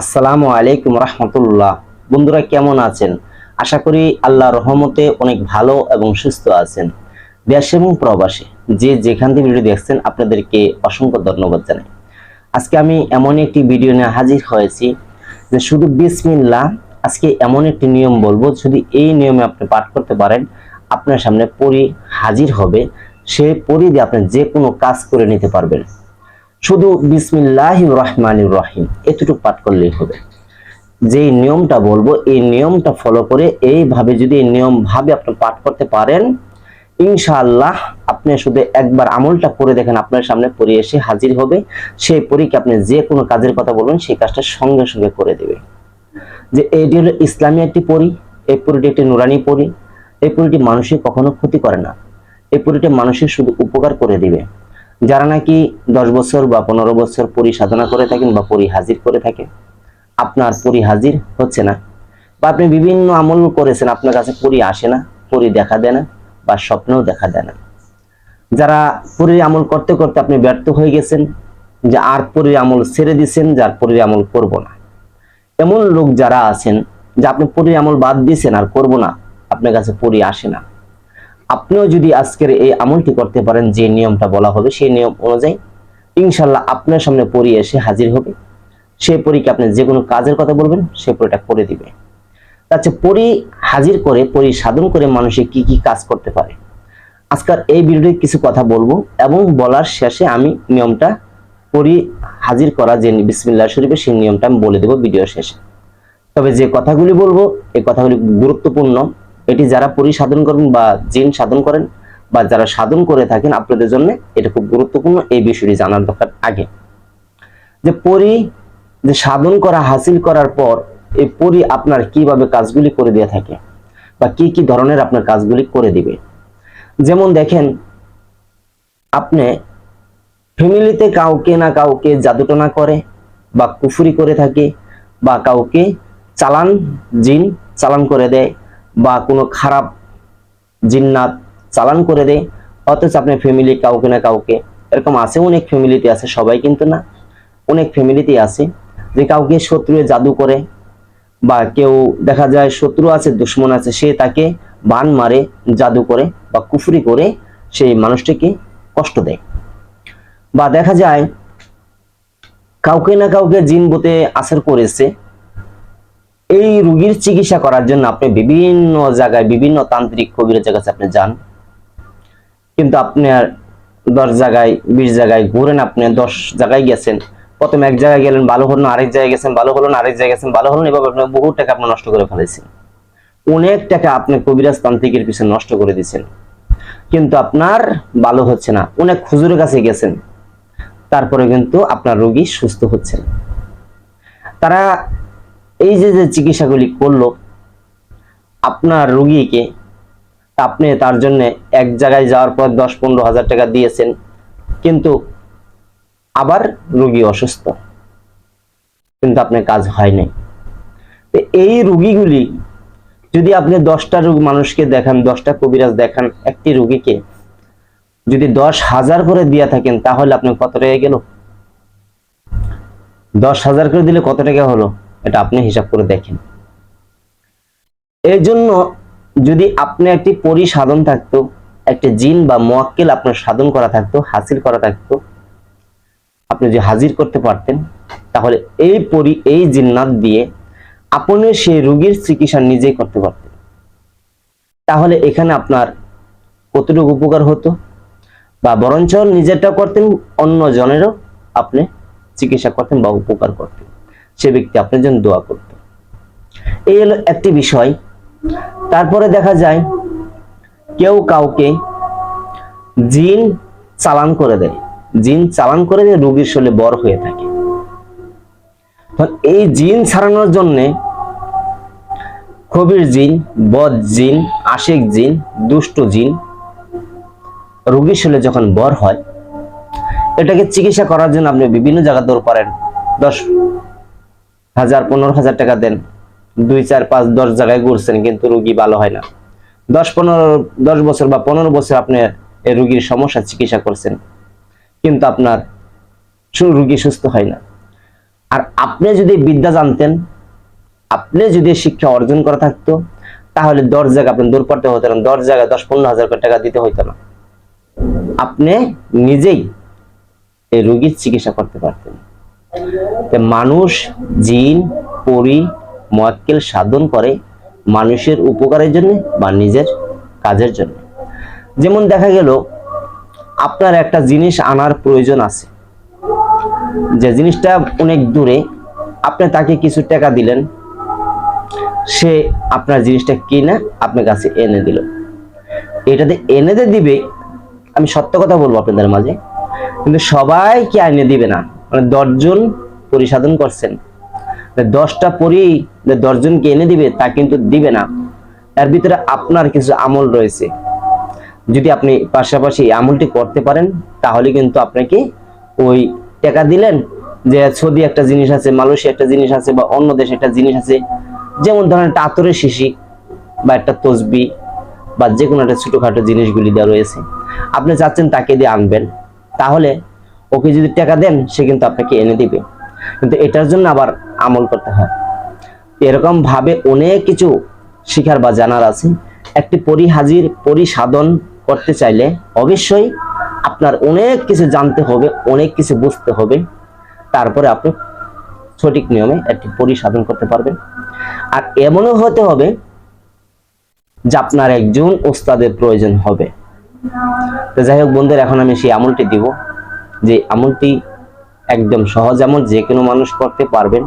আসসালামু আলাইকুম রহমতুল্লাহ। বন্ধুরা কেমন আছেন? আশা করি আল্লাহ রহমতে অনেক ভালো এবং সুস্থ আছেন। দেশ এবং প্রবাসে যে যেখান থেকে ভিডিও দেখছেন, আপনাদেরকে অসংখ্য ধন্যবাদ জানাই। আজকে আমি এমন একটি ভিডিও নিয়ে হাজির হয়েছি যে শুধু বিসমিল্লাহ, আজকে এমন একটি নিয়ম বলব, যদি এই নিয়মে আপনি পাঠ করতে পারেন, আপনার সামনে পরি হাজির হবে। সে পরি দিয়ে আপনি যে কোনো কাজ করে নিতে পারবেন। শুধু বিসমিল্লাহ রহমান রহিম, এতটুকু পাঠ করলেই হবে। যে নিয়মটা বলব, এই নিয়মটা ফলো করে এইভাবে যদি এই নিয়ম ভাবে আপনি পাঠ করতে পারেন, ইনশাআল্লাহ আপনি শুধু একবার আমলটা করে দেখেন, আপনার সামনে পরি এসে হাজির হবে। সেই পরীকে আপনি যে কোনো কাজের কথা বলবেন, সেই কাজটা সঙ্গে সঙ্গে করে দেবে। যে এটি হলো ইসলামী একটি পরি, এই পরিটি একটি নুরানি পরি, এই পরিটি মানুষের কখনো ক্ষতি করে না। এই পরিটি মানুষের শুধু উপকার করে দিবে। যারা নাকি দশ বছর বা পনেরো বছর পরি সাধনা করে থাকেন বা পরি হাজির করে থাকেন, আপনার পরি হাজির হচ্ছে না। বা আপনি বিভিন্ন আমল করেছেন, আপনার কাছে পরি আসে না, পরি দেখা দেয় না বা স্বপ্নেও দেখা দেয় না। যারা পরির আমল করতে করতে আপনি ব্যর্থ হয়ে গেছেন, যে আর পরির আমল ছেড়ে দিছেন যার পরির আমল করব না। এমন লোক যারা আছেন, যে আপনি পরির আমল বাদ দিয়েছেন, আর করব না, আপনার কাছে পরি আসে না। আপনিও যদি আজকের এই আমলটি করতে পারেন, যে নিয়মটা বলা হবে সেই নিয়ম অনুযায়ী ইনশাল্লাহ আপনার সামনে পরি এসে হাজির হবে। সেই পরীকে আপনি যে কোনো কাজের কথা বলবেন, সে পরিটা করে দিবে। আচ্ছা পরি হাজির করে, পরি সাধন করে মানুষে কি কি কাজ করতে পারে? আজকাল এই ভিডিওতে কিছু কথা বলব এবং বলার শেষে আমি নিয়মটা পরি হাজির করা যে বিসমিল্লাহ শরীফে সেই নিয়মটা আমি বলে দেবো ভিডিও শেষে। তবে যে কথাগুলি বলব, এই কথাগুলি গুরুত্বপূর্ণ। এটি যারা পরি সাধন করেন বা জিন সাধন করেন বা যারা সাধন করে থাকেন আপনাদের জন্য এটা খুব গুরুত্বপূর্ণ। এই বিষয়টি জানার দরকার আগে। যে পরি, যে সাধন করা, হাসিল করার পর এই পরি আপনার কীভাবে কাজগুলি করে দিয়ে থাকে বা কি কি ধরনের আপনার কাজগুলি করে দিবে। যেমন দেখেন, আপনি ফ্যামিলিতে কাউকে না কাউকে জাদুটনা করে বা কুফুরি করে থাকে বা কাউকে চালান, জিন চালান করে দেয় বা কোনো খারাপ জিন্নাত চালান করে দেয়, অথচ আপনার ফ্যামিলি কাউকে না কাউকে, এরকম আছে, অনেক ফ্যামিলিতে আছে, সবাই কিন্তু না, অনেক ফ্যামিলিতে আছে, যে কাউকে শত্রু জাদু করে বা কেউ দেখা যায় শত্রু আছে, দুশ্মন আছে, সে তাকে বান মারে, জাদু করে বা কুফরি করে, সেই মানুষটিকে কষ্ট দেয়। বা দেখা যায়, কাউকে না কাউকে জিন বোতে আসর করেছে এই রোগীর চিকিৎসা করার জন্য আপনি বিভিন্ন জায়গায় বিভিন্ন তান্ত্রিক কবিরের কাছে আপনি যান। কিন্তু আপনার দশ জায়গায়, বিশ জায়গায় ঘুরেন, আপনি দশ জায়গায় গেছেন। প্রথম এক জায়গায় গেলেন, ভালো হলো, আরেক জায়গায় গেছেন, ভালো হলো না, আরেক জায়গায় গেছেন, ভালো হলো এভাবে আপনি বহু টাকা আপনি নষ্ট করে ফেলেছেন। অনেক টাকা আপনি কবিরাজ তান্ত্রিকের পিছনে নষ্ট করে দিয়েছেন। কিন্তু আপনার ভালো হচ্ছে না। অনেক খুজুরের কাছে গেছেন। তারপরে কিন্তু আপনার রোগী সুস্থ হচ্ছে না তারা এই যে যে চিকিৎসাগুলি করল, আপনার রুগীকে আপনি তার জন্য এক জায়গায় যাওয়ার পর দশ পনেরো হাজার টাকা দিয়েছেন, কিন্তু আবার রোগী অসুস্থ। কিন্তু আপনার কাজ হয় নাই। তো এই রুগীগুলি যদি আপনি দশটা রোগ মানুষকে দেখান, দশটা কবিরাজ দেখান, একটি রুগীকে যদি দশ হাজার করে দিয়ে থাকেন, তাহলে আপনি কত টাকা গেল? দশ হাজার করে দিলে কত টাকা হলো? এটা আপনি হিসাব করে দেখেন। এই জন্য যদি আপনি একটি পরি সাধন থাকতো, একটি জিন বা মোয়াক্কেল আপনার সাধন করা থাকতো, হাসিল করা থাকতো, আপনি যে হাজির করতে পারতেন, তাহলে এই পরি, এই জিন্নাত দিয়ে আপনি সেই রোগীর চিকিৎসা নিজেই করতে পারতেন। তাহলে এখানে আপনার কতটুকু উপকার হতো? বা বরঞ্চ নিজেরটা করতেন, অন্য জনেরও আপনি চিকিৎসা করতেন বা উপকার করতেন। সে ব্যক্তি আপনার জন্য দোয়া করত। এই হলো একটি বিষয়। তারপরে দেখা যায়, কেউ কাউকে জিন চালান করে দেয়। জিন চালান করে দিয়ে রোগীর শরীরে বর হয়ে থাকে। এই জিন ছাড়ানোর জন্য কবির জিন, বদ জিন, আশিক জিন, দুষ্ট জিন রোগীর শরীরে যখন বর হয়, এটাকে চিকিৎসা করার জন্য আপনি বিভিন্ন জায়গা দৌড় পারেন দশ হাজার পনেরো হাজার টাকা দেন। দুই, চার, পাঁচ, দশ জায়গায় ঘুরছেন, কিন্তু রুগী ভালো হয় না। দশ পনেরো, দশ বছর বা পনেরো বছর আপনি এই রুগীর সমস্যা চিকিৎসা করছেন, কিন্তু আপনার রুগী সুস্থ হয় না। আর আপনি যদি বিদ্যা জানতেন, আপনি যদি শিক্ষা অর্জন করা থাকতো, তাহলে দশ জায়গা আপনি দূর পড়তে হতো না। দশ জায়গায় দশ, পনেরো হাজার করে টাকা দিতে হইতো না। আপনি নিজেই এই রুগীর চিকিৎসা করতে পারতেন। মানুষ জিন, পরি মক্কেল সাধন করে মানুষের উপকারের জন্য বা নিজের কাজের জন্য। যেমন দেখা গেল, আপনার একটা জিনিস আনার প্রয়োজন আছে। যে জিনিসটা অনেক দূরে, আপনি তাকে কিছু টাকা দিলেন, সে আপনার জিনিসটা কিনে আপনার কাছে এনে দিল। এটাতে এনে দিবে, আমি সত্য কথা বলব আপনাদের মাঝে, কিন্তু সবাই কি এনে দিবে না। মানে দশজন পরিসাধন করছেন। দশটা পরি দশজনকে এনে দিবে, তা কিন্তু দিবে না। এর ভিতরে আপনার কিছু আমল রয়েছে। যদি আপনি পাশাপাশি আমলটি করতে পারেন, তাহলে কিন্তু আপনাকে ওই টাকা দিলেন যে সৌদি একটা জিনিস আছে, মালয়েশিয়া একটা জিনিস আছে বা অন্য দেশে একটা জিনিস আছে। যেমন ধরেন একটা আতরের শিশি বা একটা তসবি বা যে কোনো একটা ছোটখাটো জিনিসগুলি দেওয়া রয়েছে। আপনি চাচ্ছেন তাকে দিয়ে আনবেন। তাহলে ওকে যদি টাকা দেন, সে কিন্তু আপনাকে এনে দিবে। কিন্তু এটার জন্য আবার আমল করতে হয়। এরকম ভাবে অনেক কিছু শিখার বা জানার আছে। একটি পরিহাজির পরিসাধন করতে চাইলে অবশ্যই আপনার অনেক কিছু জানতে হবে, অনেক কিছু বুঝতে হবে। তারপরে আপনি সঠিক নিয়মে একটি পরিসাধন করতে পারবেন। আর এমনও হতে হবে যে আপনার একজন ওস্তাদের প্রয়োজন হবে। তো যাই হোক বন্ধুরা, এখন আমি সেই আমলটি দিব। যে আমলটি একদম সহজ আমল যে কোনো মানুষ করতে পারবেন।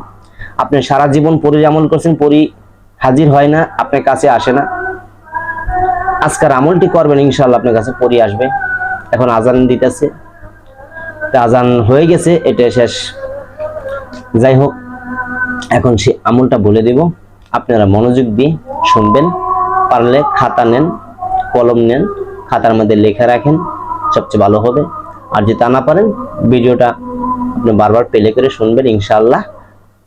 আপনি সারা জীবন পরি আমল করছেন, পরি হাজির হয় না, আপনার কাছে আসে না। আজকের আমলটি করবেন ইনশাল্লাহ আপনার কাছে পরি আসবে। এখন আজান দিতেছে। আজান হয়ে গেছে, এটা শেষ। যাই হোক, এখন সে আমলটা বলে দেব। আপনারা মনোযোগ দিয়ে শুনবেন, পারলে খাতা নেন, কলম নেন, খাতার মধ্যে লেখা রাখেন, সবচেয়ে ভালো হবে। আর যদি তা না পারেন, ভিডিওটা আপনি বারবার প্লে করে শুনবেন, ইনশাআল্লাহ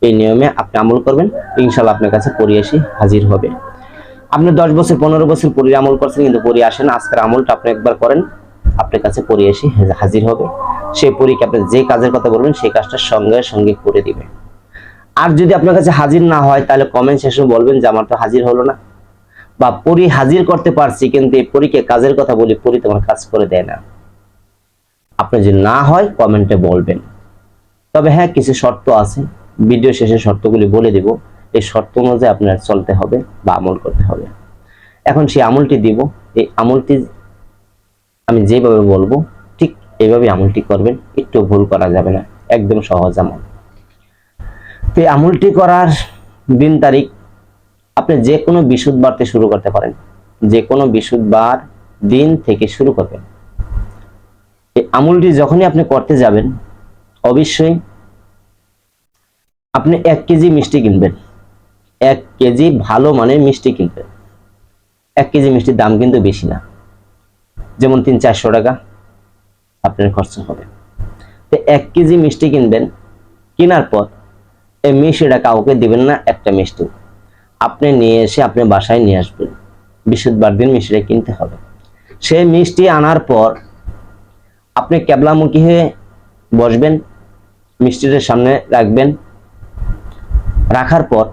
এই নিয়মে আপনি আমল করবেন, ইনশাআল্লাহ আপনার কাছে পড়ে এসে হাজির হবে। আপনি দশ বছর, পনেরো বছর পরে আমল করছেন, কিন্তু পরে আসেন আজকের আমলটা আপনি একবার করেন, আপনার কাছে পরে এসে হাজির হবে। সেই পরীকে আপনি যে কাজের কথা বলবেন, সেই কাজটা সঙ্গে সঙ্গে করে দিবে। আর যদি আপনার কাছে হাজির না হয়, তাহলে কমেন্ট সেশনে বলবেন যে, আমার তো হাজির হলো না। বা, পরি হাজির করতে পারছি, কিন্তু এই পরীকে কাজের কথা বলি, পরি তোমার কাজ করে দেয় না। আপনি যদি না হয়, কমেন্টে বলবেন। তবে হ্যাঁ কিছু শর্ত আছে। ভিডিও শেষে শর্তগুলি বলে দিব। এই শর্ত অনুযায়ী আপনার চলতে হবে বা আমল করতে হবে। এখন সেই আমলটি দিব। এই আমলটি আমি যেভাবে বলব, ঠিক এইভাবে আমলটি করবেন। একটু ভুল করা যাবে না। একদম সহজ আমল। তো এই আমলটি করার দিন তারিখ আপনি যে কোনো বিশুদ্ধ বারতে শুরু করতে পারেন। যে কোনো বিশুদ্ধ বার দিন থেকে শুরু করবেন। আমলটি যখনই আপনি করতে যাবেন, অবশ্যই আপনি এক কেজি মিষ্টি কিনবেন। এক কেজি ভালো মানের মিষ্টি কিনবেন। এক কেজি মিষ্টির দাম কিন্তু বেশি না। যেমন তিন, চারশো টাকা আপনার খরচ হবে। তো এক কেজি মিষ্টি কিনবেন, কেনার পর এই মিষ্টিটা কাউকে দিবেন না, একটা মিষ্টি। আপনি নিয়ে এসে আপনি বাসায় নিয়ে আসবেন। বৃহস্পতিবার দিন মিষ্টিটা কিনতে হবে। সেই মিষ্টি আনার পর আপনি ক্যাবলামুখী হয়ে বসবেন মিষ্টিটার সামনে রাখবেন। রাখার পর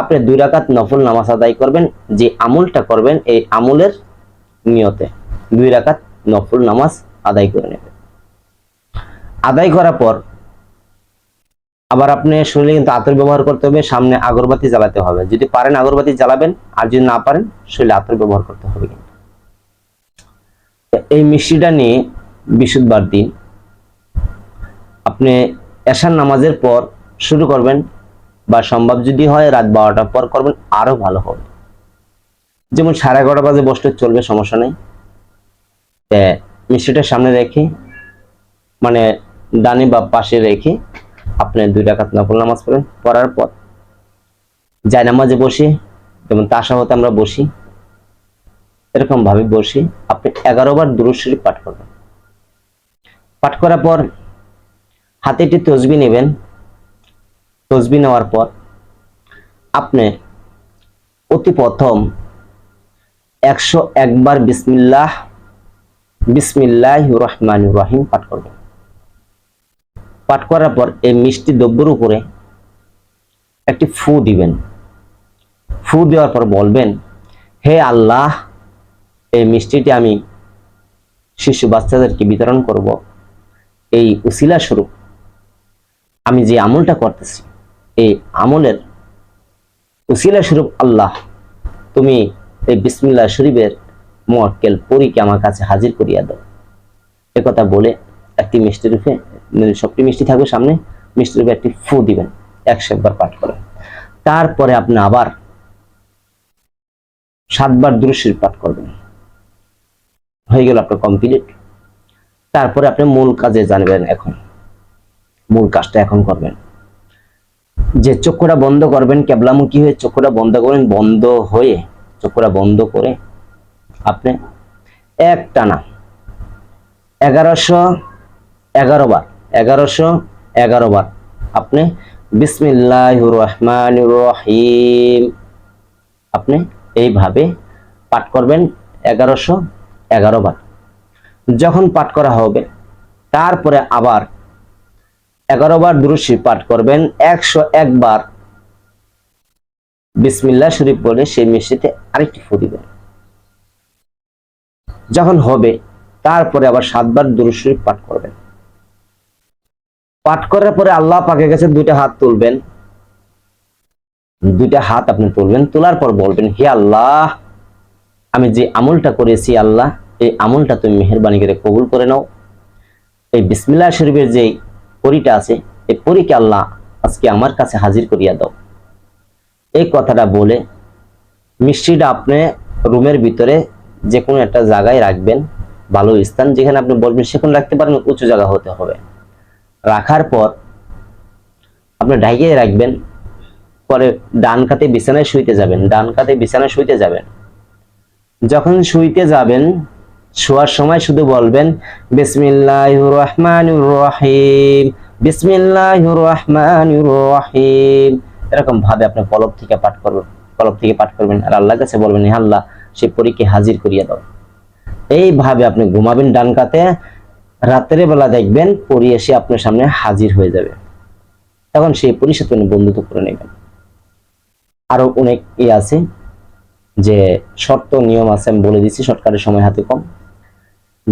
আপনি দুই রাকাত নফল নামাজ আদায় করবেন, যে আমলটা করবেন এই আমলের নিয়তে দুই রাকাত নফল নামাজ আদায় করে নেবেন। আদায় করার পর আবার আপনি শরীরে কিন্তু আতর ব্যবহার করতে হবে, সামনে আগরবাতি জ্বালাতে হবে। যদি পারেন আগরবাতি জ্বালাবেন, আর যদি না পারেন শরীরে আতর ব্যবহার করতে হবে কিন্তু। এই মিষ্টিটা নিয়ে বিশুদ্ধবার দিন। আপনি এশার নামাজের পর শুরু করবেন বা সম্ভব যদি হয় রাত বারোটার পর করবেন, আরও ভালো হবে। যেমন সাড়ে এগারোটা বাজে বসলে চলবে, সমস্যা নেই। মিষ্টিটা সামনে রেখে মানে ডানে বা পাশে রেখে আপনি দুই রাকাত নফল নামাজ পড়েন। পড়ার পর যাই নামাজে বসে, যেমন তাসা হতে আমরা বসি এরকম ভাবে বসে আপনি এগারো বার দুরুদ শরীফ পাঠ করবেন। পাঠ করার পর হাতে একটি তসবি নেবেন। তসবি নেওয়ার পর আপনি অতি প্রথম একশো একবার বিসমিল্লাহ বিসমিল্লাহ রহমান রহিম পাঠ করবেন। পাঠ করার পর এই মিষ্টি দ্রব্যের উপরে একটি ফু দিবেন। ফু দেওয়ার পর বলবেন, হে আল্লাহ, এই মিষ্টিটি আমি শিশু বাচ্চাদেরকে বিতরণ করব। এই উসিলা স্বরূপ। আমি যে আমলটা করতেছি, এই আমলের উসিলা স্বরূপ আল্লাহ। তুমি এই বিসমিল্লাহ শরীফের মোয়াক্কেল পরীকে আমার কাছে হাজির করিয়া দাও। কথা বলে একটি মিষ্টি রূপে মানে সবটি মিষ্টি থাকবে সামনে, মিষ্টি রূপে একটি ফু দিবেন একশো একবার পাঠ করেন। তারপরে আপনি আবার সাতবার দৃশ্যের পাঠ করবেন। হয়ে গেল আপনার কমপ্লিট তারপরে আপনি মূল কাজে জানবেন এখন। মূল কাজটা এখন করবেন। যে চক্ষুটা বন্ধ করবেন, কেবলামুখী হয়ে চক্ষুটা বন্ধ করবেন? বন্ধ হয়ে চক্ষুটা বন্ধ করে আপনি এক টানা এগারোশো এগারো বার, এগারোশো এগারো বার আপনি বিসমিল্লাহ রহমান রহিম আপনি এইভাবে পাঠ করবেন এগারোশো এগারো বার। যখন পাঠ করা হবে, তারপরে আবার এগারো বার দুরুশি পাঠ করবেন, একশো একবার বিসমিল্লাহ শরীফ বলে সেই মিষ্টিতে আরেকটি ফু দিবেন। যখন হবে, তারপরে আবার সাতবার দুরুদ পাঠ করবেন। পাঠ করার পরে আল্লাহ পাকের কাছে দুইটা হাত তুলবেন। দুইটা হাত আপনি তুলবেন, তোলার পর বলবেন, হে আল্লাহ, আমি যে আমলটা করেছি আল্লাহ এই আমলটা তুমি মেহরবানি করে কবুল করে নাও। এই বিসমিল্লাহ শরীফের যে পরিটা আছে, এই পরিকে আল্লাহ আজকে আমার কাছে হাজির করিয়া দাও। এই কথাটা বলে মিষ্টিটা আপনি রুমের ভিতরে যে কোনো একটা জায়গায় রাখবেন, ভালো স্থান যেখানে আপনি বলবেন সেখানে রাখতে পারেন, উঁচু জায়গা হতে হবে। রাখার পর আপনি ঢাকিয়ে রাখবেন, পরে ডান কাতে বিছানায় শুইতে যাবেন, ডান কাতে বিছানায় শুইতে যাবেন। যখন শুইতে যাবেন শোয়ার সময় শুধু বলবেন বিসমিল্লাহ রহমান রহিম বিসমিল্লাহ রহমান রহিম এরকম ভাবে আপনি কলব থেকে পাঠ করবেন, কলব থেকে পাঠ করবেন। আর আল্লাহর কাছে বলবেন, হে আল্লাহ সেই পরীকে হাজির করিয়া দাও। এইভাবে আপনি ঘুমাবেন ডান কাতে, রাতের বেলা দেখবেন পরি এসে আপনার সামনে হাজির হয়ে যাবে। তখন সেই পরির সাথে আপনি বন্ধুত্ব করে নেবেন। আরও অনেক ইয়ে আছে যে শর্ত, নিয়ম আছে, আমি বলে দিচ্ছি, শর্টকাটের সময় হাতে কম।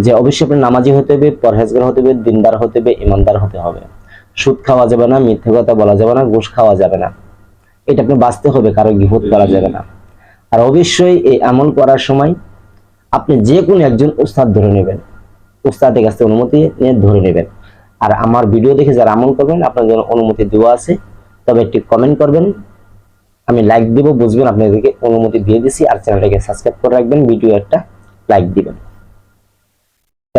যে অবশ্যই আপনার নামাজি হতে হবে, পরহেজগার হতে হবে, দিনদার হতে হবে, ইমানদার হতে হবে। সুদ খাওয়া যাবে না, মিথ্যে কথা বলা যাবে না, ঘুষ খাওয়া যাবে না। এটা আপনি বাঁচতে হবে, কারও গিহত করা যাবে না। আর অবশ্যই এই আমল করার সময় আপনি যে কোনো একজন উস্তাদ ধরে নেবেন। উস্তাদের কাছ থেকে অনুমতি নিয়ে ধরে নেবেন। আর আমার ভিডিও দেখে যারা আমল করবেন আপনার জন্য অনুমতি দেওয়া আছে। তবে একটি কমেন্ট করবেন, আমি লাইক দেবো, বুঝবেন, আপনাদেরকে অনুমতি দিয়ে দিছি। আর চ্যানেলটাকে সাবস্ক্রাইব করে রাখবেন ভিডিও একটা লাইক দিবেন।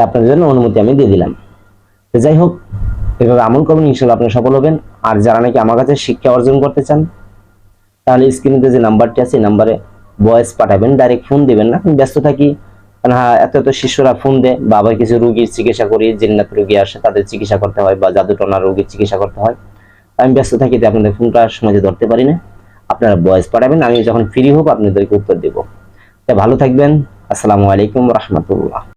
আপনাদের জন্য অনুমতি আমি দিয়ে দিলাম। তো যাই হোক, এভাবে আমল করবেন ইনশাল্লাহ আপনি সফল হবেন। আর যারা নাকি আমার কাছে শিক্ষা অর্জন করতে চান, তাহলে স্ক্রিনে যে নাম্বারটি আছে নাম্বারে ভয়েস পাঠাবেন ডাইরেক্ট ফোন দিবেন না। ব্যস্ত থাকি হ্যাঁ এত এত শিশুরা ফোন দেয়, বা আবার কিছু রুগীর চিকিৎসা করি জিন্নাত রুগী আসে, তাদের চিকিৎসা করতে হয়, বা জাদুটনা রোগীর চিকিৎসা করতে হয়। আমি ব্যস্ত থাকি আপনাদের ফোনটা সময় ধরতে পারি না। আপনারা ভয়েস পাঠাবেন, আমি যখন ফ্রি হব, আপনাদেরকে উত্তর দেব। তাই ভালো থাকবেন। আসসালামু আলাইকুম রহমতুল্লাহ।